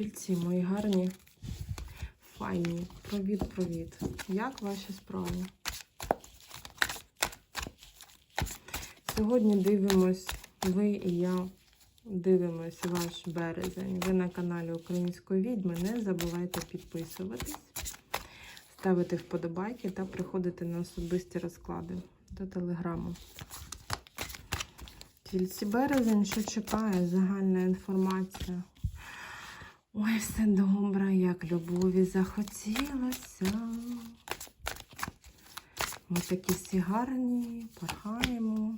Тільці мої гарні, файні. Привіт. Як ваші справи? Сьогодні дивимось, ви і я дивимось ваш березень. Ви на каналі Української відьми. Не забувайте підписуватись, ставити вподобайки та приходити на особисті розклади до телеграму. Тільці березень, що чекає, загальна інформація. Ой, все добре, як любові захотілося. Ми такі всі гарні, порхаємо.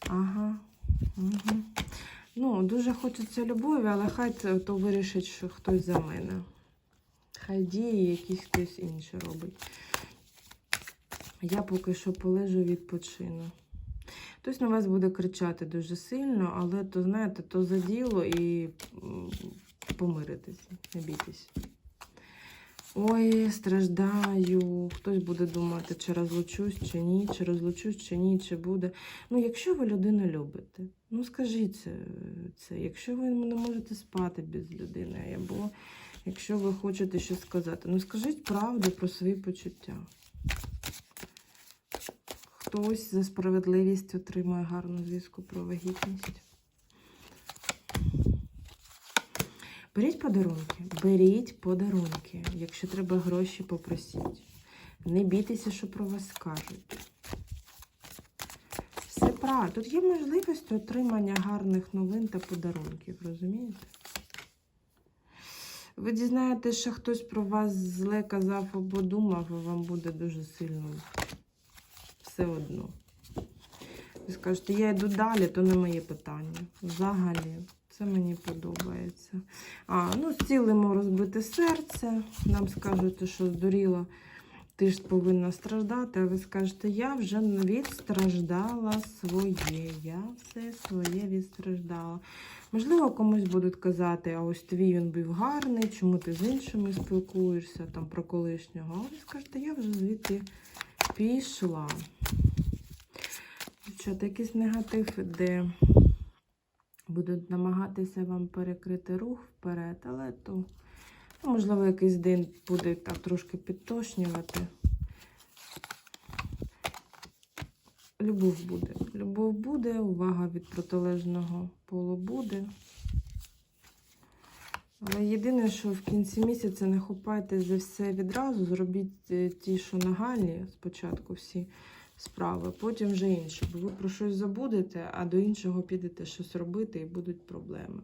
Ага. Угу. Ну, дуже хочеться любові, але хай то вирішить, що хтось за мене. Хай дії якийсь хтось інший робить. Я поки що полежу відпочину. Хтось на вас буде кричати дуже сильно, але то, знаєте, то за діло і помиритися, не бійтесь. Ой, страждаю. Хтось буде думати, чи розлучусь, чи ні, чи розлучусь, чи ні, чи буде. Ну, якщо ви людину любите, ну скажіть це, це. Якщо ви не можете спати без людини, або якщо ви хочете щось сказати, ну скажіть правду про свої почуття. Хтось за справедливість отримує гарну звістку про вагітність. Беріть подарунки, беріть подарунки. Якщо треба гроші, попросіть. Не бійтеся, що про вас скажуть. Все правильно. Тут є можливість отримання гарних новин та подарунків, розумієте? Ви дізнаєтесь, що хтось про вас зле казав або думав, і вам буде дуже сильно все одно. Ви скажете, я йду далі, то не моє питання. Взагалі, це мені подобається. А, ну, зцілимо розбите серце. Нам скажуть, що здуріло, ти ж повинна страждати, а ви скажете, я вже відстраждала своє. Я все своє відстраждала. Можливо, комусь будуть казати, а ось твій він був гарний, чому ти з іншими спілкуєшся, там про колишнього. А ви скажете, я вже звідти пішла. Дівчата, якийсь негатив, де будуть намагатися вам перекрити рух вперед, але то, ну, можливо, якийсь день буде так трошки підтошнювати. Любов буде. Любов буде, увага від протилежного полу буде. Але єдине, що в кінці місяця не хапайте за все відразу, зробіть е, ті, що нагальні спочатку всі справи, потім вже інші. Бо ви про щось забудете, а до іншого підете щось робити і будуть проблеми.